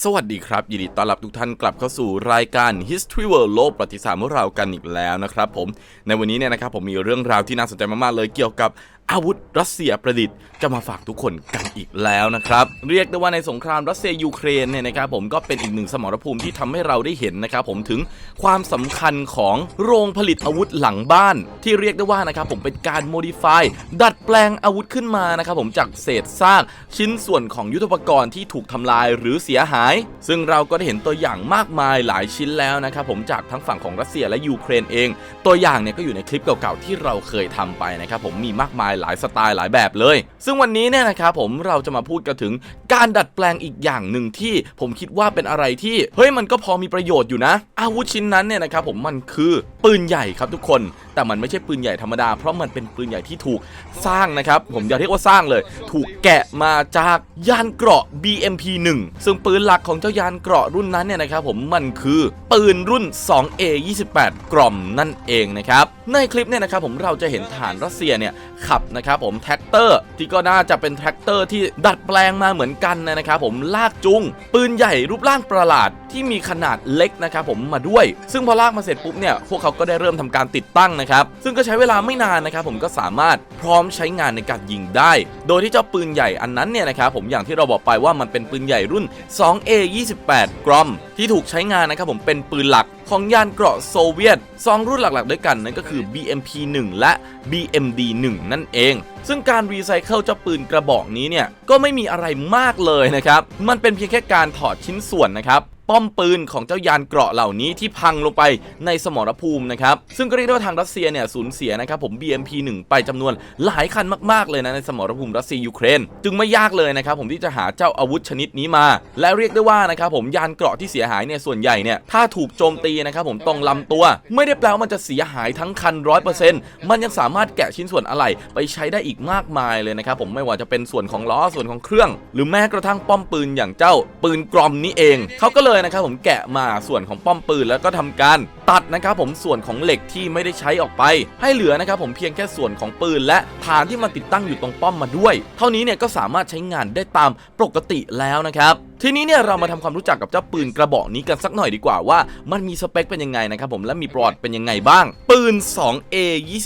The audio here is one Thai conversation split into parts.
สวัสดีครับ ยินดีต้อนรับทุกท่านกลับเข้าสู่รายการ History World โลกประวัติศาสตร์ของเรากันอีกแล้วนะครับผม ในวันนี้เนี่ยนะครับผมมีเรื่องราวที่น่าสนใจมาก ๆ เลยเกี่ยวกับอาวุธรัสเซียประดิษฐ์จะมาฝากทุกคนกันอีกแล้วนะครับ เรียกได้ว่าในสงครามรัสเซียยูเครนเนี่ยนะครับผมก็เป็นอีกหนึ่งสมรภูมิที่ทำให้เราได้เห็นนะครับผมถึงความสำคัญของโรงผลิตอาวุธหลังบ้าน ที่เรียกได้ว่านะครับผมเป็นการโมดิฟายดัดแปลงอาวุธขึ้นมานะครับผมจากเศษซากชิ้นส่วนของยุทโธปกรณ์ที่ถูกทำลายหรือเสียหาย ซึ่งเราก็ได้เห็นตัวอย่างมากมายหลายชิ้นแล้วนะครับผมจากทั้งฝั่งของรัสเซียและยูเครนเอง ตัวอย่างเนี่ยก็อยู่ในคลิปเก่าๆที่เราเคยทำไปนะครับผมมีมากมายลายสไตล์หลายแบบเลย ซึ่งวันนี้เนี่ยนะครับผมเราจะมาพูดกันถึงการดัดแปลงอีกอย่างหนึ่งที่ผมคิดว่าเป็นอะไรที่เฮ้ยมันก็พอมีประโยชน์อยู่นะ อาวุธชิ้นนั้นเนี่ยนะครับผมมันคือปืนใหญ่ครับทุกคนแต่มันไม่ใช่ปืนใหญ่ธรรมดา เพราะมันเป็นปืนใหญ่ที่ถูกสร้างนะครับ ผมอย่าเรียกว่าสร้างเลย ถูกแกะมาจากยานเกราะ BMP 1ซึ่งปืนหลักของเจ้ายานเกราะรุ่นนั้นเนี่ยนะครับผมมันคือปืนรุ่น 2A 28 กล่อมนั่นเองนะครับในคลิปเนี่ยนะครับผมเราจะเห็นฐานรัสเซียเนี่ยขับนะครับผมแท็กเตอร์ที่ก็น่าจะเป็นแท็กเตอร์ที่ดัดแปลงมาเหมือนกันนะครับผมลากจุง ปืนใหญ่รูปร่างประหลาด ที่มีขนาดเล็กนะครับผมมาด้วย ซึ่งพอลากมาเสร็จปุ๊บเนี่ยพวกเขาก็ได้เริ่มทำการติดตั้งนะครับซึ่งก็ใช้เวลาไม่นานนะครับผมก็สามารถพร้อมใช้งานในการยิงได้ โดยที่เจ้าปืนใหญ่อันนั้นเนี่ยนะครับผมอย่างที่เราบอกไปว่ามันเป็นปืนใหญ่รุ่น 2A 28 กรอมที่ถูกใช้งานนะครับผมเป็นปืนหลักของยานเกราะโซเวียตสองรุ่นหลักๆ ด้วยกันนั่นก็คือ BMP 1 และ BMD 1นั่นเอง ซึ่งการรีไซเคิลเจ้าปืนกระบอกนี้เนี่ย ก็ไม่มีอะไรมากเลยนะครับ มันเป็นเพียงแค่การถอดชิ้นส่วนนะครับป้อมปืนของเจ้ายานเกราะเหล่านี้ที่พังลงไปในสมรภูมินะครับ ซึ่งก็เรียกได้ว่าทางรัสเซียเนี่ยสูญเสียนะครับผม BMP 1 ไปจำนวนหลายคันมากๆเลยนะในสมรภูมิรัสเซียยูเครน จึงไม่ยากเลยนะครับผมที่จะหาเจ้าอาวุธชนิดนี้มา และเรียกได้ว่านะครับผมยานเกราะที่เสียหายเนี่ยส่วนใหญ่เนี่ยถ้าถูกโจมตีนะครับผมตรงลำตัว ไม่ได้แปลว่ามันจะเสียหายทั้งคัน100%มันยังสามารถแกะชิ้นส่วนอะไหล่ไปใช้ได้อีกมากมายเลยนะครับผมไม่ว่าจะเป็นส่วนของล้อส่วนของเครื่อง หรือแม้กระทั่งป้อมปืนอย่างเจ้าปืนกรอมนี้เองเขาก็เลยนะครับผมแกะมาส่วนของป้อมปืนแล้วก็ทำการตัดนะครับผมส่วนของเหล็กที่ไม่ได้ใช้ออกไป ให้เหลือนะครับผมเพียงแค่ส่วนของปืน และฐานที่มันติดตั้งอยู่ตรงป้อมมาด้วย เท่านี้เนี่ยก็สามารถใช้งานได้ตามปกติแล้วนะครับ ทีนี้เนี่ยเรามาทำความรู้จักกับเจ้าปืนกระบอกนี้กันสักหน่อยดีกว่าว่ามันมีสเปคเป็นยังไงนะครับผมและมีประวัติเป็นยังไงบ้าง ปืน 2A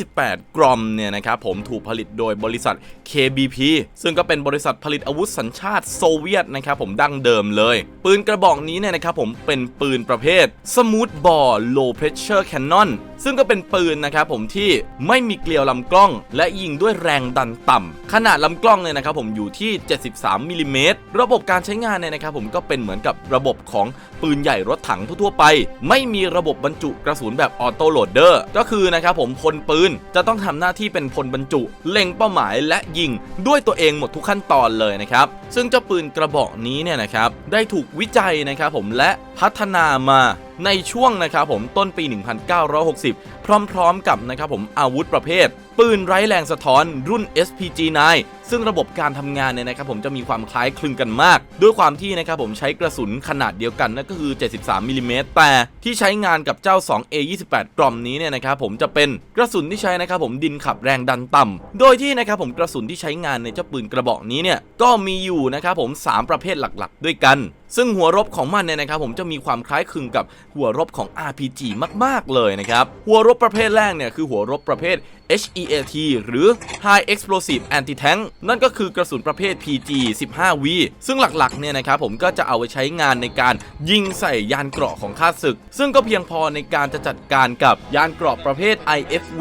28 กรอมเนี่ยนะครับผมถูกผลิตโดยบริษัท KBP ซึ่งก็เป็นบริษัทผลิตอาวุธสัญชาติโซเวียตนะครับผมดั้งเดิมเลย ปืนกระบอกนี้เนี่ยนะครับผมเป็นปืนประเภท Smooth Bore Low Pressure Cannon ซึ่งก็เป็นปืนนะครับผมที่ไม่มีเกลียวลำกล้อง และยิงด้วยแรงดันต่ำขนาดลำกล้องเนี่ยนะครับผมอยู่ที่ 73มิลลิเมตรระบบการใช้งานเนี่ยนะครับผมก็เป็นเหมือนกับระบบของปืนใหญ่รถถังทั่วๆไป ไม่มีระบบบรรจุกระสุนแบบออโต้โหลดเดอร์ก็คือนะครับผมพลปืนจะต้องทำหน้าที่เป็นพลบรรจุ เล็งเป้าหมายและยิงด้วยตัวเองหมดทุกขั้นตอนเลยนะครับซึ่งเจ้าปืนกระบอกนี้เนี่ยนะครับได้ถูกวิจัยนะครับผมและพัฒนามา ในช่วงนะครับผมต้นปี 1960 พร้อมๆกับนะครับผมอาวุธประเภท ปืนไร้แรงสะท้อนรุ่น SPG9 ซึ่งระบบการทำงานเนี่ยนะครับผมจะมีความคล้ายคลึงกันมาก ด้วยความที่นะครับผมใช้กระสุนขนาดเดียวกันนั่นก็คือ 73มิลลิเมตรแต่ที่ใช้งานกับเจ้า 2A28 กล่อมนี้เนี่ยนะครับผมจะเป็นกระสุนที่ใช้นะครับผมดินขับแรงดันต่ำโดยที่นะครับผมกระสุนที่ใช้งานในเจ้าปืนกระบอกนี้เนี่ยก็มีอยู่นะครับผม 3 ประเภทหลักๆ ด้วยกัน ซึ่งหัวรบของมันเนี่ยนะครับผมจะมีความคล้ายคลึงกับหัวรบของ RPG มาก ๆ เลยนะครับ หัวรบประเภทแรกเนี่ยคือหัวรบประเภท HEAT หรือ High Explosive Anti-Tank นั่นก็คือกระสุนประเภท PG 15V ซึ่งหลัก ๆ เนี่ยนะครับผมก็จะเอาไว้ใช้งานในการยิงใส่ยานเกราะของข้าศึก ซึ่งก็เพียงพอในการจะจัดการกับยานเกราะประเภท IFV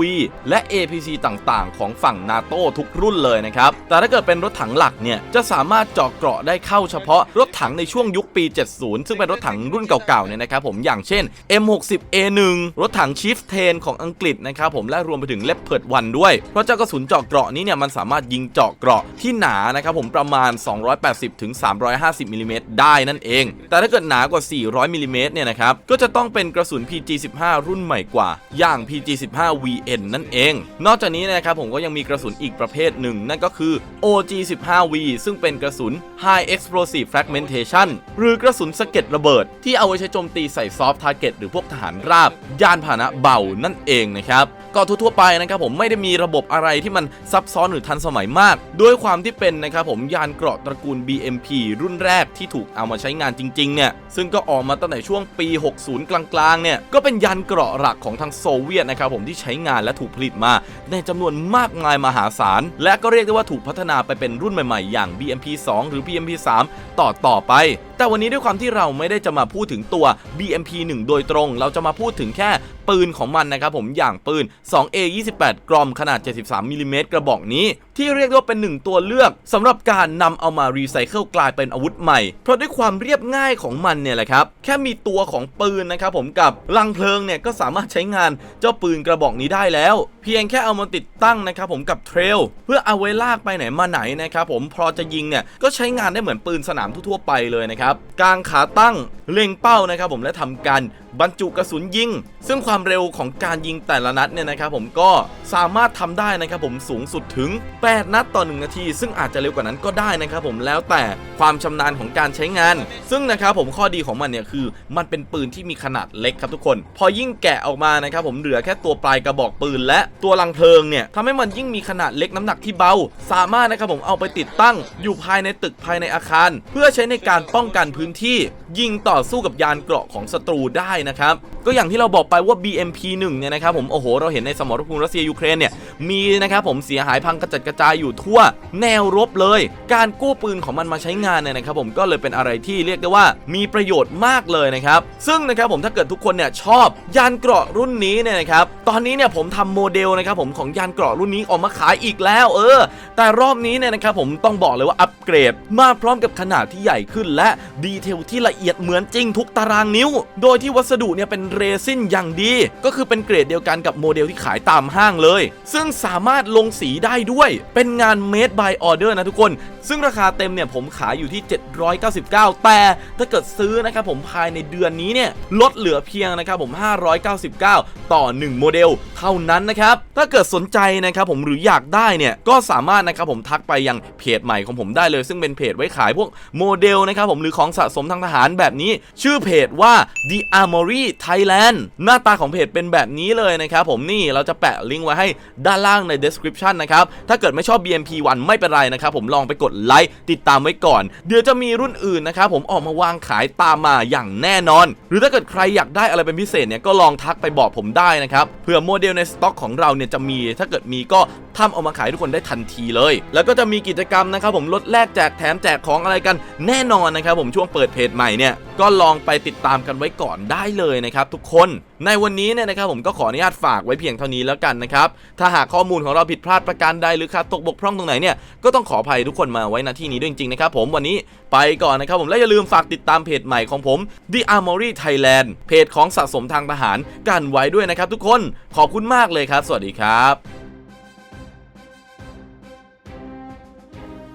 และ APC ต่างๆ ของฝั่งนาโตทุกรุ่นเลยนะครับแต่ถ้าเกิดเป็นรถถังหลักเนี่ยจะสามารถเจาะเกราะได้เข้าเฉพาะรถถังในช่วงยุคปี 70 ซึ่งเป็นรถถังรุ่นเก่าๆเนี่ยนะครับผมอย่างเช่น M60A1 รถถัง Chief 10 ของอังกฤษนะครับผมและรวมไปถึง Leopard 1 ด้วย เพราะเจ้ากระสุนเจาะเกราะนี้เนี่ยมันสามารถยิงเจาะเกราะที่หนานะครับผมประมาณ 280ถึง350มิลลิเมตรได้นั่นเอง แต่ถ้าเกิดหนากว่า 400มิลลิเมตรเนี่ยนะครับก็จะต้องเป็นกระสุน PG15 รุ่นใหม่กว่า อย่าง PG15 VN นั่นเอง นอกจากนี้นะครับผมก็ยังมีกระสุนอีกประเภทหนึ่ง นั่นก็คือ OG15V ซึ่งเป็นกระสุน High Explosive Fragmentation หรือกระสุนสะเก็ดระเบิด ที่เอาไว้ใช้โจมตีใส่ซอฟต์ทาร์เก็ตหรือพวกทหารราบ ยานพาหนะเบานั่นเองนะครับ ก็ทั่วๆไปนะครับผมไม่ได้มีระบบอะไรที่มันซับซ้อนหรือทันสมัยมาก ด้วยความที่เป็นนะครับผมยานเกราะตระกูล BMP รุ่นแรกที่ถูกเอามาใช้งานจริงๆเนี่ยซึ่งก็ออกมาตั้งแต่ช่วงปี 60 กลางๆเนี่ยก็เป็นยานเกราะหลักของทางโซเวียตนะครับผมที่ใช้งานและถูกผลิตมา ในจำนวนมากมายมหาศาล และก็เรียกได้ว่าถูกพัฒนาไปเป็นรุ่นใหม่ๆ อย่าง BMP 2 หรือ BMP 3ต่อต่อไป แต่วันนี้ด้วยความที่เราไม่ได้จะมาพูดถึงตัว BMP 1 โดยตรง เราจะมาพูดถึงแค่ ปืนของมันนะครับผมอย่างปืน 2A 28 กรอมขนาด 73มิลลิเมตรกระบอกนี้ ที่เรียกได้ว่าเป็นหนึ่งตัวเลือกสำหรับการนำเอามารีไซเคิลกลายเป็นอาวุธใหม่ เพราะด้วยความเรียบง่ายของมันเนี่ยแหละครับแค่มีตัวของปืนนะครับผมกับลังเพลิงเนี่ยก็สามารถใช้งานเจ้าปืนกระบอกนี้ได้แล้ว เพียงแค่เอามาติดตั้งนะครับผมกับเทรลเพื่อเอาไว้ลากไปไหนมาไหนนะครับผมพอจะยิงเนี่ยก็ใช้งานได้เหมือนปืนสนามทั่วไปเลยนะครับกางขาตั้งเล็งเป้านะครับผมและทำการบรรจุกระสุนยิง ซึ่งความความเร็วของการยิงแต่ละนัดเนี่ยนะครับผมก็สามารถทำได้นะครับผมสูงสุดถึง 8 นัดต่อ 1 นาที ซึ่งอาจจะเร็วกว่านั้นก็ได้นะครับผมแล้วแต่ความชำนาญของการใช้งาน ซึ่งนะครับผมข้อดีของมันเนี่ยคือ มันเป็นปืนที่มีขนาดเล็กครับทุกคน พอยิ่งแกะออกมานะครับผมเหลือแค่ตัวปลายกระบอกปืน และตัวลังเพลิงเนี่ยทำให้มันยิ่งมีขนาดเล็กน้ำหนักที่เบา สามารถนะครับผมเอาไปติดตั้งอยู่ภายในตึกภายในอาคาร เพื่อใช้ในการป้องกันพื้นที่ ยิงต่อสู้กับยานเกราะของศัตรูได้นะครับ ก็อย่างที่เราบอกไปว่า BMP 1เนี่ยนะครับผมโอ้โหเราเห็นในสมรภูมิรัสเซียยูเครนเนี่ยมีนะครับผมเสียหายพังกระจัดกระจายอยู่ทั่วแนวรบเลย การกู้ปืนของมันมาใช้งานเนี่ยนะครับผมก็เลยเป็นอะไรที่เรียกได้ว่ามีประโยชน์มากเลยนะครับซึ่งนะครับผมถ้าเกิดทุกคนเนี่ยชอบยานเกราะรุ่นนี้เนี่ยนะครับตอนนี้เนี่ยผมทำโมเดลนะครับผมของยานเกราะรุ่นนี้ออกมาขายอีกแล้ว เออ แต่รอบนี้เนี่ยนะครับผมต้องบอกเลยว่าอัปเกรดมาพร้อมกับขนาดที่ใหญ่ขึ้น และดีเทลที่ละเอียดเหมือนจริงทุกตารางนิ้ว โดยที่วัสดุเนี่ยเป็นเรซินอย่างดี ก็คือเป็นเกรดเดียวกันกับโมเดลที่ขายตามห้างเลย ซึ่งสามารถลงสีได้ด้วย เป็นงาน made by order นะทุกคน ซึ่งราคาเต็มเนี่ยผมขายอยู่ที่ 799 แต่ถ้าเกิดซื้อนะครับผมภายในเดือนนี้เนี่ยลดเหลือเพียงนะครับผม 599 ต่อ 1 โมเดล เท่านั้นนะครับ ถ้าเกิดสนใจนะครับผมหรืออยากได้เนี่ยก็สามารถนะครับผมทักไปยังเพจใหม่ของผมได้เลย ซึ่งเป็นเพจไว้ขายพวกโมเดลนะครับผมหรือของสะสมทางทหารแบบนี้ ชื่อเพจว่า The Armory Thailand หน้าตาของเพจเป็นแบบนี้เลยนะครับผมนี่เราจะแปะลิงก์ไว้ให้ด้านล่างใน description นะครับถ้าเกิดไม่ชอบ BMP1 ไม่เป็นไรนะครับผมลองไปกดไลค์ติดตามไว้ก่อน เดี๋ยวจะมีรุ่นอื่นนะครับผมออกมาวางขายตามมาอย่างแน่นอน หรือถ้าเกิดใครอยากได้อะไรเป็นพิเศษเนี่ยก็ลองทักไปบอกผมได้นะครับเผื่อโมเดลในสต็อกของเราเนี่ยจะมีถ้าเกิดมีก็ ทำเอามาขายทุกคนได้ทันทีเลย แล้วก็จะมีกิจกรรมนะครับผมลดแลกแจกแถมแจกของอะไรกันแน่นอนนะครับผมช่วงเปิดเพจใหม่เนี่ยก็ลองไปติดตามกันไว้ก่อนได้เลยนะครับทุกคน ในวันนี้เนี่ยนะครับผมก็ขออนุญาตฝากไว้เพียงเท่านี้แล้วกันนะครับ ถ้าหากข้อมูลของเราผิดพลาดประการใดหรือขาดตกบกพร่องตรงไหนเนี่ยก็ต้องขออภัยทุกคนมาไว้ณที่นี้ด้วยจริงๆนะครับผมวันนี้ไปก่อนนะครับผมและอย่าลืมฝากติดตามเพจใหม่ของผม The Armory Thailand เพจของสะสมทางทหารกันไว้ด้วยนะครับทุกคนขอบคุณมากเลยครับ สวัสดีครับ